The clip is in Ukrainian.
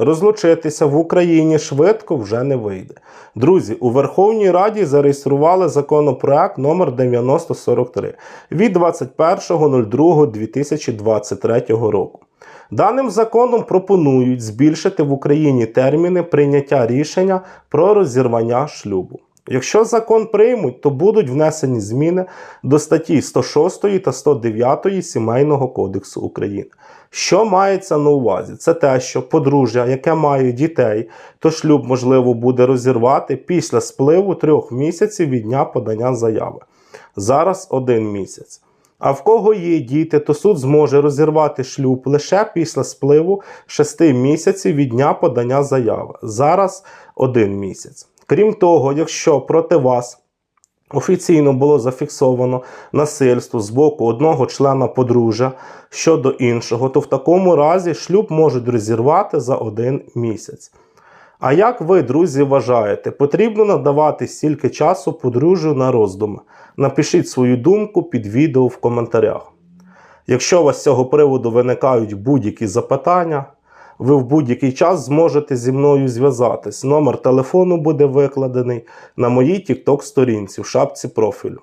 Розлучитися в Україні швидко вже не вийде. Друзі, у Верховній Раді зареєстрували законопроект номер 9043 від 21.02.2023 року. Даним законом пропонують збільшити в Україні терміни прийняття рішення про розірвання шлюбу. Якщо закон приймуть, то будуть внесені зміни до статті 106 та 109 Сімейного кодексу України. Що мається на увазі? Це те, що подружжя, яке має дітей, то шлюб можливо буде розірвати після спливу трьох місяців від дня подання заяви. Зараз один місяць. А в кого є діти, то суд зможе розірвати шлюб лише після спливу 6 місяців від дня подання заяви. Зараз один місяць. Крім того, якщо проти вас офіційно було зафіксовано насильство з боку одного члена подружжя щодо іншого, то в такому разі шлюб можуть розірвати за один місяць. А як ви, друзі, вважаєте, потрібно надавати стільки часу подружжю на роздуми? Напишіть свою думку під відео в коментарях. Якщо у вас з цього приводу виникають будь-які запитання, ви в будь-який час зможете зі мною зв'язатись. Номер телефону буде викладений на моїй TikTok сторінці в шапці профілю.